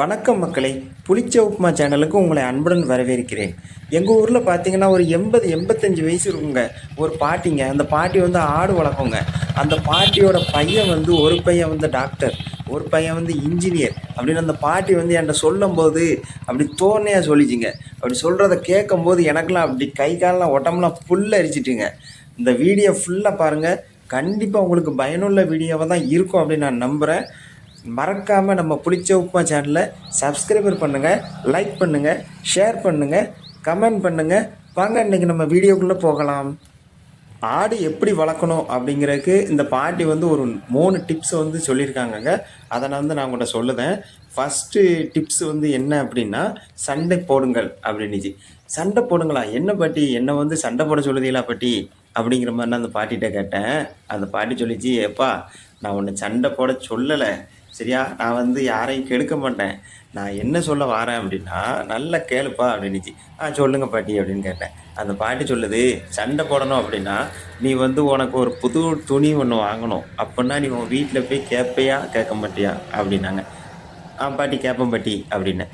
வணக்கம் மக்களே. புளிச்ச உப்புமா சேனலுக்கு உங்களை அன்புடன் வரவேற்கிறேன். எங்கள் ஊரில் பார்த்தீங்கன்னா ஒரு எண்பது எண்பத்தஞ்சு வயசு இருக்குங்க ஒரு பாட்டிங்க அந்த பாட்டி வந்து ஆடு வளர்க்குங்க அந்த பாட்டியோட பையன் வந்து ஒரு பையன் வந்து டாக்டர் ஒரு பையன் வந்து இன்ஜினியர் அப்படின்னு அந்த பாட்டி வந்து என்கிட்ட சொல்லும்போது அப்படி தோணையாக சொல்லிச்சிங்க. அப்படி சொல்கிறத கேட்கும்போது எனக்கெல்லாம் அப்படி கை காலெலாம் உடம்புலாம் ஃபுல்லாக அரிச்சிட்டுங்க. இந்த வீடியோ ஃபுல்லாக பாருங்கள் கண்டிப்பாக உங்களுக்கு பயனுள்ள வீடியோவாக தான் இருக்கும் அப்படின்னு நான் நம்புகிறேன் மறக்காமல் நம்ம புளிச்ச உப்புமா சேனலை சப்ஸ்கிரைபர் பண்ணுங்கள் லைக் பண்ணுங்கள் ஷேர் பண்ணுங்கள் கமெண்ட் பண்ணுங்கள் வாங்க இன்றைக்கி நம்ம வீடியோக்குள்ளே போகலாம். ஆடு எப்படி வளர்க்கணும் அப்படிங்கிறதுக்கு இந்த பாட்டி வந்து ஒரு மூணு டிப்ஸ் வந்து சொல்லியிருக்காங்கங்க. அதை நான் வந்து நான் உங்கள்கிட்ட சொல்லுதேன். ஃபஸ்ட்டு டிப்ஸ் வந்து என்ன அப்படின்னா சண்டை போடுங்கள் அப்படின்னுச்சு சண்டை போடுங்களா? என்ன பாட்டி? என்னை வந்து சண்டை போட சொல்லுதீங்களா பாட்டி? அப்படிங்கிற மாதிரி நான் அந்த பாட்டிகிட்ட கேட்டேன். அந்த பாட்டி சொல்லிச்சு ஏப்பா நான் உன்னை சண்டை போட சொல்லலை. சரியா? நான் வந்து யாரையும் கெடுக்க மாட்டேன். நான் என்ன சொல்ல வரேன் அப்படின்னா நல்லா கேளுப்பா அப்படின்னுச்சு. ஆ சொல்லுங்க பாட்டி அப்படின்னு கேட்டேன். அந்த பாட்டி சொல்லுது சண்டை போடணும் அப்படின்னா நீ வந்து உனக்கு ஒரு புது துணி ஒன்று வாங்கணும். அப்படின்னா நீ உன் வீட்டில் போய் கேட்பையா கேட்க மாட்டியா? அப்படின்னாங்க. ஆ பாட்டி கேட்பேன் பாட்டி அப்படின்னேன்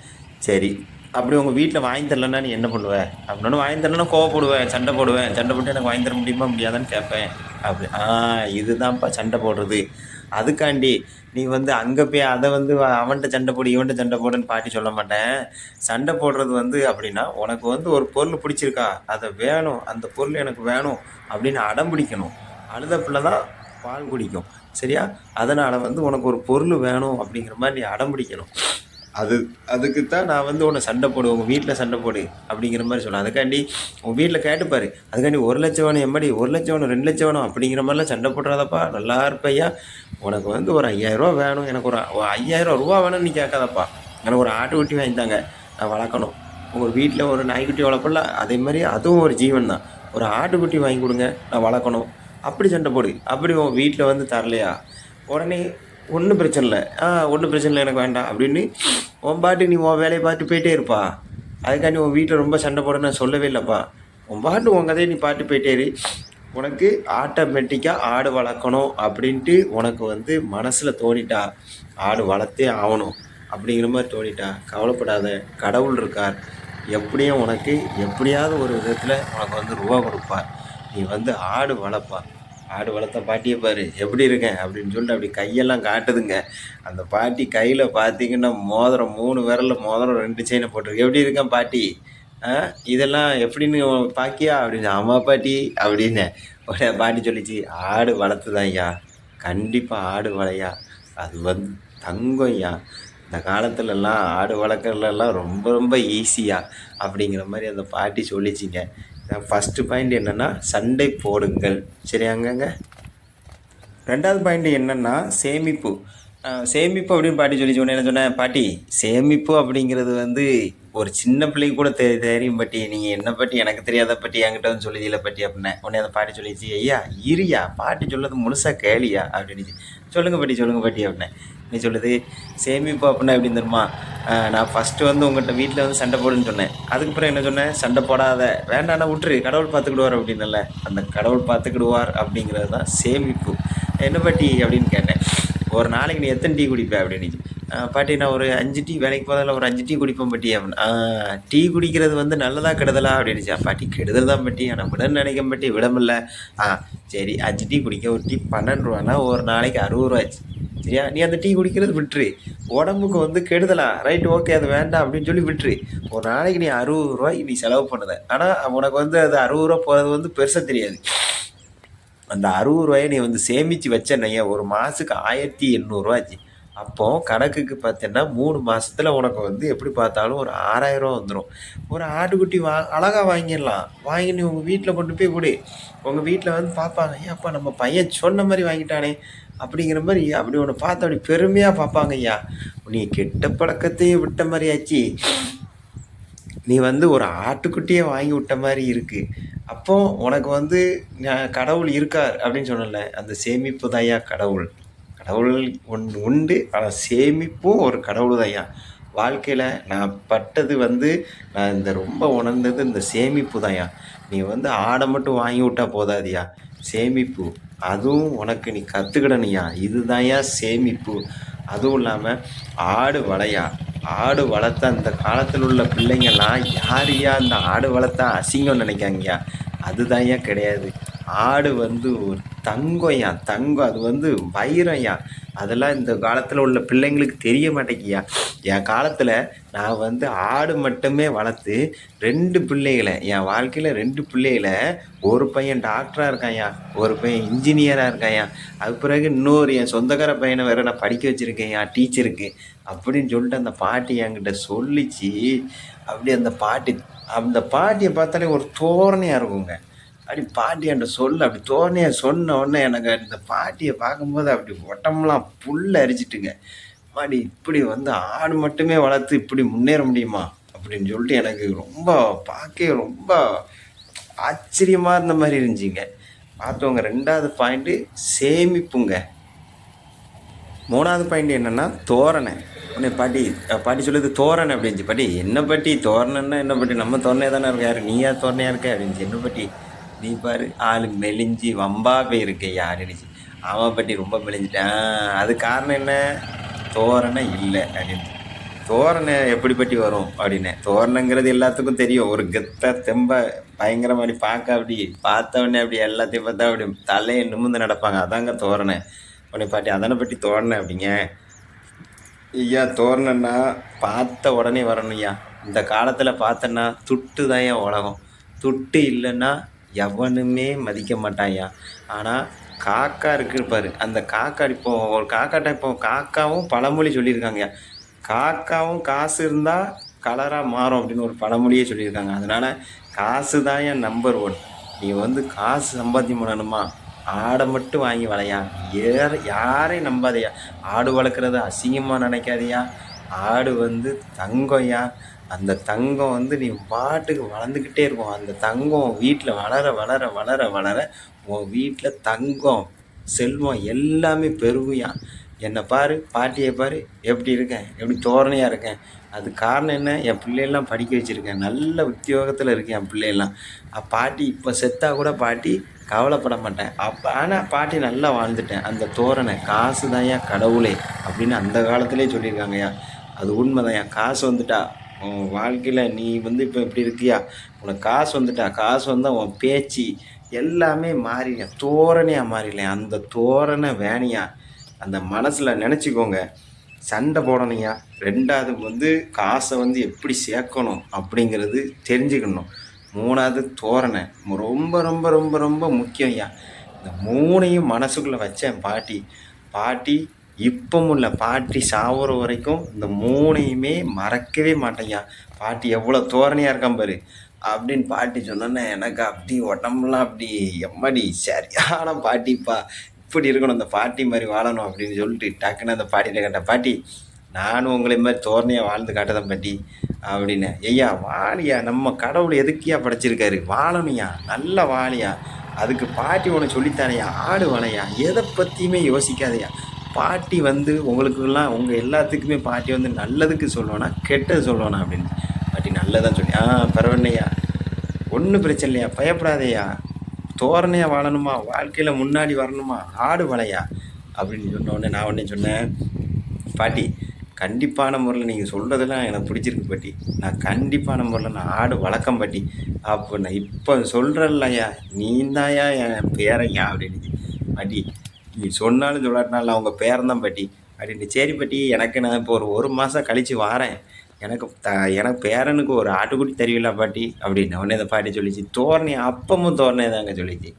சரி. அப்படி உங்கள் வீட்டில் வாங்கி தரலன்னா நீ என்ன பண்ணுவேன் அப்படின்னு. வாங்கி தரலன்னா கோவப்படுவேன். சண்டை போடுவேன். சண்டை போட்டு எனக்கு வாங்கி தர முடியுமா முடியாதான்னு கேட்பேன் அப்படி. ஆ இதுதான்ப்பா சண்டை போடுறது. அதுக்காண்டி நீ வந்து அங்கே போய் அதை வந்து அவன்கிட்ட சண்டை போடு இவன்கிட்ட சண்டை போடுன்னு பாட்டி சொல்ல மாட்டேன். சண்டை போடுறது வந்து அப்படின்னா உனக்கு வந்து ஒரு பொருள் பிடிச்சிருக்கா அதை வேணும் அந்த பொருள் எனக்கு வேணும் அப்படின்னு அடம் பிடிக்கணும். அழுத பிள்ளை தான் பால் குடிக்கும். சரியா? அதனால் வந்து உனக்கு ஒரு பொருள் வேணும் அப்படிங்கிற மாதிரி நீ அடம் பிடிக்கணும். அது அதுக்கு தான் நான் வந்து உன்னை சண்டை போடு உங்கள் வீட்டில் சண்டை போடு அப்படிங்கிற மாதிரி சொன்னேன் அதுக்காண்டி உங்கள் வீட்டில் கேட்டுப்பார் அதுக்காண்டி ஒரு லட்சம் வேணும் எம்மாடி? ஒரு லட்சம் வேணும் ரெண்டு லட்சம் வேணும் அப்படிங்கிற மாதிரிலாம் சண்டை போடுறாதப்பா. நல்லா இருப்பையா உனக்கு வந்து ஒரு ஐயாயிரரூவா வேணும். எனக்கு ஒரு ஐயாயிரம் ரூபா வேணும்னு நீ கேட்காதப்பா. எனக்கு ஒரு ஆட்டுக்குட்டி வாங்கித்தாங்க நான் வளர்க்கணும். உங்கள் வீட்டில் ஒரு நாய்க்குட்டி வளர்ப்பல அதே மாதிரி அதுவும் ஒரு ஜீவன் தான். ஒரு ஆட்டுக்குட்டி வாங்கி கொடுங்க நான் வளர்க்கணும். அப்படி சண்டை போடு. அப்படி உன் வீட்டில் வந்து தரலையா? உடனே ஒன்றும் பிரச்சனை இல்லை. ஆ ஒன்றும் பிரச்சனை இல்லை எனக்கு வேண்டாம் அப்படின்னு உன் பாட்டு நீ உன் வேலையை பார்த்து போயிட்டே இருப்பா. அதுக்காண்டி உன் வீட்டில் ரொம்ப சண்டை போட நான் சொல்லவே இல்லைப்பா. உன் பாட்டு உன் கதையை நீ பாட்டு போயிட்டே இரு. உனக்கு ஆட்டோமேட்டிக்காக ஆடு வளர்க்கணும் அப்படின்ட்டு உனக்கு வந்து மனசில் தோணிட்டா ஆடு வளர்த்தே ஆகணும் அப்படிங்கிற மாதிரி தோணிட்டா கவலைப்படாத கடவுள் இருக்கார். எப்படியும் உனக்கு எப்படியாவது ஒரு விதத்தில் உனக்கு வந்து ரூபா கொடுப்பார். நீ வந்து ஆடு வளர்ப்பா ஆடு வளர்த்த பாட்டியை பாரு எப்படி இருக்கேன் அப்படின்னு சொல்லிட்டு அப்படி கையெல்லாம் காட்டுதுங்க. அந்த பாட்டி கையில் பார்த்தீங்கன்னா மோதிரம் மூணு விரலில் மோதிரம் ரெண்டு செயினை போட்டிருக்கு. எப்படி இருக்கேன் பாட்டி? ஆ இதெல்லாம் எப்படின்னு பாக்கியா? அப்படின்னு ஆமாம் பாட்டி அப்படின்னு உடனே பாட்டி சொல்லிச்சு ஆடு வளர்த்துதான் ஐயா. கண்டிப்பாக ஆடு வளையா. அது வந்து தங்கம் ஐயா. இந்த காலத்துலலாம் ஆடு வளர்க்குறதுலலாம் ரொம்ப ரொம்ப ஈஸியாக அப்படிங்கிற மாதிரி அந்த பாட்டி சொல்லிச்சிங்க. ஃபஸ்ட்டு பாயிண்ட் என்னென்னா சண்டை போடுங்கள். சரி அங்கங்க ரெண்டாவது பாயிண்ட் என்னென்னா சேமிப்பு. சேமிப்பு அப்படின்னு பாட்டி சொல்லி சொன்னேன் என்ன சொன்னேன் பாட்டி சேமிப்பு அப்படிங்கிறது வந்து ஒரு சின்ன பிள்ளைங்க கூட தெ தெரியும் பட்டி. நீங்கள் என்ன பற்றி எனக்கு தெரியாத பற்றி என்கிட்ட வந்து சொல்லுதில்ல பட்டி அப்படின்னே உடனே அந்த பாட்டி சொல்லிச்சு ஐயா இரியா பாட்டி சொல்லுறது முழுசாக கேளியா? அப்படின்னுச்சு சொல்லுங்கள் பாட்டி சொல்லுங்கள் பாட்டி அப்படின்னேன். நீ சொல்லுது சேமிப்பு அப்படின்னா எப்படி தெரியுமா? நான் ஃபஸ்ட்டு வந்து உங்கள்கிட்ட வீட்டில் வந்து சண்டை போடுன்னு சொன்னேன். அதுக்கப்புறம் என்ன சொன்னேன்? சண்டை போடாத. வேண்டாம்னா விட்டுரு. கடவுள் பார்த்துக்கிடுவார் அப்படின்னல அந்த கடவுள் பார்த்துக்கிடுவார் அப்படிங்கிறது தான் சேமிப்பு. என்ன பட்டி? அப்படின்னு கேட்டேன். ஒரு நாளைக்கு நீ எத்தனை டீ குடிப்பேன் அப்படின்னு பாட்டி நான் ஒரு அஞ்சு டீ வேலைக்கு போகிறதில்ல ஒரு அஞ்சு டீ குடிப்பேன் பாட்டி. அப்படின்னு டீ குடிக்கிறது வந்து நல்லதா கெடுதலா அப்படின்னுச்சு. பாட்டி கெடுதல் தான் பாட்டி. ஆனால் விட நினைக்க பாட்டி. விடமில்ல. ஆ சரி அஞ்சு டீ குடிக்க ஒரு டீ பன்னெண்டு ரூபானா ஒரு நாளைக்கு அறுபது ரூபாச்சு சரியா? நீ அந்த டீ குடிக்கிறது விட்டுரு. உடம்புக்கு வந்து கெடுதலா? ரைட் ஓகே அது வேண்டாம் அப்படின்னு சொல்லி விட்டுரு. ஒரு நாளைக்கு நீ அறுபது ரூபாய்க்கு நீ செலவு பண்ணுத. ஆனால் உனக்கு வந்து அது அறுபது ரூபா போகிறது வந்து பெருசாக தெரியாது. அந்த அறுபது ரூபாயை நீ வந்து சேமித்து வச்சனைய ஒரு மாதத்துக்கு ஆயிரத்தி எண்ணூறுரூவாச்சு அப்போ கணக்குக்கு பார்த்தீங்கன்னா மூணு மாதத்தில் உனக்கு வந்து எப்படி பார்த்தாலும் ஒரு ஆறாயிரம் வந்துடும் ஒரு ஆட்டுக்குட்டி வா அழகாக வாங்கிடலாம். வாங்கி நீ உங்கள் வீட்டில் கொண்டு போய் கொடு. உங்கள் வீட்டில் வந்து பார்ப்பாங்க ஐயா அப்பா நம்ம பையன் சொன்ன மாதிரி வாங்கிட்டானே. அப்படிங்கிற மாதிரி அப்படி உன்னை பார்த்து அப்படி பெருமையாக பார்ப்பாங்க ஐயா நீ கெட்ட பழக்கத்தையும் விட்ட மாதிரி ஆச்சு. நீ வந்து ஒரு ஆட்டுக்குட்டியை வாங்கி விட்ட மாதிரி இருக்குது அப்போ உனக்கு வந்து நான் கடவுள் இருக்கார் அப்படின்னு சொன்னல அந்த சேமிப்பு தான் ஐயா கடவுள். கடவுள் ஒன்று உண்டு ஆனால் சேமிப்பும் ஒரு கடவுள் தாயா வாழ்க்கையில் நான் பட்டது வந்து நான் இந்த ரொம்ப உணர்ந்தது இந்த சேமிப்பு தாயா நீ வந்து ஆடை மட்டும் வாங்கி விட்டா போதாதியா? சேமிப்பு. அதுவும் உனக்கு நீ கற்றுக்கிடணுயா இதுதான்யா சேமிப்பு. அதுவும் இல்லாமல் ஆடு வளையா ஆடு வளர்த்த அந்த காலத்தில் உள்ள பிள்ளைங்கள்லாம் யாரையா அந்த ஆடு வளர்த்தா அசிங்கம் நினைக்காங்கய்யா? ஏன் கிடையாது. ஆடு வந்து ஒரு தங்கம்யா தங்கம் அது வந்து வைரம்யா அதெல்லாம் இந்த காலத்தில் உள்ள பிள்ளைங்களுக்கு தெரிய மாட்டேங்கியா. என் காலத்தில் நான் வந்து ஆடு மட்டுமே வளர்த்து ரெண்டு பிள்ளைகளை என் வாழ்க்கையில் ரெண்டு பிள்ளைகளை ஒரு பையன் டாக்டராக இருக்கான்யா ஒரு பையன் இன்ஜினியராக இருக்கான்யா அது பிறகு இன்னொரு என் சொந்தக்கார பையனை வேற நான் படிக்க வச்சுருக்கேன்யா டீச்சருக்கு அப்படின்னு சொல்லிட்டு அந்த பாட்டி என்கிட்ட சொல்லிச்சு. அப்படி அந்த பாட்டி அந்த பாட்டியை பார்த்தாலே ஒரு தோரணையாக இருக்குங்க. அப்படி பாட்டி என்கிட்ட சொல்ல அப்படி தோரணையாக சொன்ன உடனே எனக்கு இந்த பாட்டியை பார்க்கும்போது அப்படி உடம்புலாம் புல் அரிச்சிட்டுங்க மாடி இப்படி வந்து ஆடு மட்டுமே வளர்த்து இப்படி முன்னேற முடியுமா? அப்படின்னு சொல்லிட்டு எனக்கு ரொம்ப பார்க்க ரொம்ப ஆச்சரியமாக இருந்த மாதிரி இருந்துச்சிங்க. பார்த்தவங்க ரெண்டாவது பாயிண்ட்டு சேமிப்புங்க. மூணாவது பாயிண்ட் என்னென்னா தோரணை. உடனே பாட்டி பாட்டி சொல்லுது தோரணை அப்படின்ச்சு பாட்டி என்ன பாட்டி தோரணைன்னா என்ன பாட்டி? நம்ம தோரணையாக தானே இருக்க? யாரு நீயா தோரணையாக இருக்க? அப்படின்ச்சு என்ன பாட்டி? நீ பாரு ஆள் மெலிஞ்சு வம்பா போயிருக்க யாருன்னுச்சு அவன் பட்டி ரொம்ப மெலிஞ்சிட்டான் அது காரணம் என்ன? தோரணை இல்லை அப்படின்னு. தோரணை எப்படிப்பட்டி வரும் அப்படின்னு. தோரணங்கிறது எல்லாத்துக்கும் தெரியும். ஒரு கெத்த தெம்ப பயங்கர மாதிரி பார்க்க அப்படி பார்த்த உடனே அப்படி எல்லாத்தையும் பார்த்தா அப்படி தலையை நிமிர்ந்து நடப்பாங்க. அதாங்க தோரணை. உடனே பாட்டி அதனை பற்றி தோரணை அப்படிங்க. ஐயா தோரணன்னா பார்த்த உடனே வரணும் ஐயா. இந்த காலத்தில் பார்த்தன்னா துட்டு தான் என் உலகம். துட்டு இல்லைன்னா எவனுமே மதிக்க மாட்டான்யா ஆனால் காக்கா இருக்கு பாரு. அந்த காக்கா இப்போ ஒரு காக்காட்ட இப்போ காக்காவும் பழமொழி சொல்லியிருக்காங்கய்யா. காக்காவும் காசு இருந்தால் கலராக மாறும் அப்படின்னு ஒரு பழமொழியே சொல்லியிருக்காங்க. அதனால் காசு தான் என் நம்பர் ஒன் நீ வந்து காசு சம்பாத்தியம் பண்ணணுமா? ஆடை மட்டும் வாங்கி வளையா. யார் யாரையும் நம்பாதையா ஆடு வளர்க்குறத அசிங்கமாக நினைக்காதையா ஆடு வந்து தங்கம்யா அந்த தங்கம் வந்து நீ பாட்டுக்கு வளர்ந்துக்கிட்டே இருக்கும். அந்த தங்கம் வீட்டில் வளர வளர வளர வளர உன் வீட்டில் தங்கம் செல்வம் எல்லாமே பெருகுயா என்னை பாரு பாட்டியை பாரு எப்படி இருக்கேன் எப்படி தோரணையாக இருக்கேன். அது காரணம் என்ன? என் பிள்ளையெல்லாம் படிக்க வச்சுருக்கேன். நல்ல உத்தியோகத்தில் இருக்கேன் என் பிள்ளையெல்லாம். பாட்டி இப்போ செத்தா கூட பாட்டி கவலைப்பட மாட்டேன். அப்போ ஆனால் பாட்டி நல்லா வாழ்ந்துட்டேன். அந்த தோரணை காசு தான்யா கடவுளே அப்படின்னு அந்த காலத்திலே சொல்லியிருக்காங்கய்யா. அது உண்மைதான்யா காசு வந்துட்டா உன் வாழ்க்கையில் நீ வந்து இப்போ இப்படி இருக்கியா? உனக்கு காசு வந்துட்டா காசு வந்தால் உன் பேச்சு எல்லாமே மாறிடுங்க. தோரணையாக மாறிலையா அந்த தோரணை வேணியா? அந்த மனசில் நினச்சிக்கோங்க. சண்டை போடணையா ரெண்டாவது வந்து காசை வந்து எப்படி சேர்க்கணும் அப்படிங்கிறது தெரிஞ்சுக்கணும். மூணாவது தோரணை. ரொம்ப ரொம்ப ரொம்ப ரொம்ப முக்கியம் ஐயா இந்த மூணையும் மனசுக்குள்ளே வச்சேன் பாட்டி. பாட்டி இப்பவும் இல்லை பாட்டி சாவுற வரைக்கும் இந்த மூணையுமே மறக்கவே மாட்டேங்க. பாட்டி எவ்வளோ தோரணையாக இருக்கான் பாரு. அப்படின்னு பாட்டி சொன்னோன்னே எனக்கு அப்படி உடம்புலாம் அப்படி எம்மடி சரியான பாட்டிப்பா. இப்படி இருக்கணும் அந்த பாட்டி மாதிரி வாழணும் அப்படின்னு சொல்லிட்டு டக்குன்னு அந்த பாட்டிகிட்ட கேட்டேன் பாட்டி நானும் உங்களை மாதிரி தோரணையாக வாழ்ந்து காட்டுதான் பாட்டி அப்படின்னு. ஐயா வாழியா நம்ம கடவுள் எதுக்கியா படைச்சிருக்காரு? வாழணுயா நல்ல வாழியா. அதுக்கு பாட்டி உனக்கு சொல்லித்தானையா? ஆடு வளையா எதை பற்றியுமே யோசிக்காதையா? பாட்டி வந்து உங்களுக்கெல்லாம் உங்கள் எல்லாத்துக்குமே பாட்டி வந்து நல்லதுக்கு சொல்லுவேனா கெட்டது சொல்லுவேனா அப்படின்னு. பாட்டி நல்லதான் சொல்லி ஆ பரவாயில்லையா? ஒன்றும் பிரச்சனை இல்லையா? பயப்படாதையா? தோரணையாக வாழணுமா? வாழ்க்கையில் முன்னாடி வரணுமா? ஆடு வளையா அப்படின்னு சொன்ன உடனே நான் உடனே சொன்னேன் பாட்டி கண்டிப்பான முறையில் நீங்கள் சொல்கிறதெல்லாம் எனக்கு பிடிச்சிருக்கு பாட்டி. நான் கண்டிப்பான முறையில் நான் ஆடு வளர்க்கம் பாட்டி. அப்போ நான் இப்போ சொல்கிறல்லையா நீ தாயா என் பேரையா? அப்படின்னு. பாட்டி நீ சொன்னாலும் சொல்லாட்டினால அவங்க பேரன் தான் பாட்டி. அப்படின்னு சரி பாட்டி எனக்கு நான் இப்போ ஒரு ஒரு மாதம் கழித்து வாரேன். எனக்கு த எனக்கு பேரனுக்கு ஒரு ஆட்டுக்குட்டி தருவீங்களா பாட்டி? அப்படின்னு உடனே இந்த பாட்டி சொல்லிச்சு. தோரணை அப்பமும் தோரணை தாங்க சொல்லிச்சு.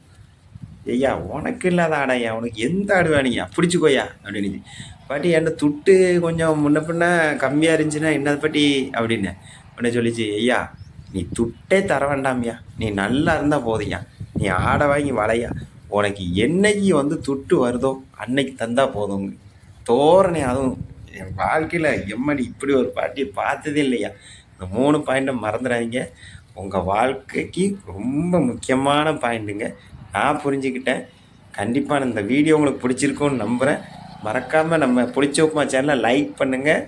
ஐயா உனக்கு இல்லாத ஆடையா? உனக்கு எந்த ஆடு வேணுங்க பிடிச்சிக்கோயா? அப்படின்னு. பாட்டி என்கிட்ட துட்டு கொஞ்சம் முன்ன பின்ன கம்மியாக இருந்துச்சுன்னா என்னது பாட்டி? அப்படின்னு உடனே சொல்லிச்சு. ஐயா நீ துட்டே தர வேண்டாம்யா. நீ நல்லா இருந்தால் போதும்யா. நீ ஆடை வாங்கி வளையா. உனக்கு என்னைக்கு வந்து துட்டு வருதோ அன்னைக்கு தந்தா போதும். தோரணை அதுவும் என் வாழ்க்கையில் எம்மடி இப்படி ஒரு பாட்டியை பார்த்ததே இல்லையா? இந்த மூணு பாயிண்ட்டை மறந்துடாதீங்க. உங்கள் வாழ்க்கைக்கு ரொம்ப முக்கியமான பாயிண்ட்டுங்க நான் புரிஞ்சுக்கிட்டேன். கண்டிப்பாக இந்த வீடியோ உங்களுக்கு பிடிச்சிருக்கும்னு நம்புகிறேன் மறக்காமல் நம்ம பிடிச்ச உப்புமா சேனலை லைக் பண்ணுங்கள்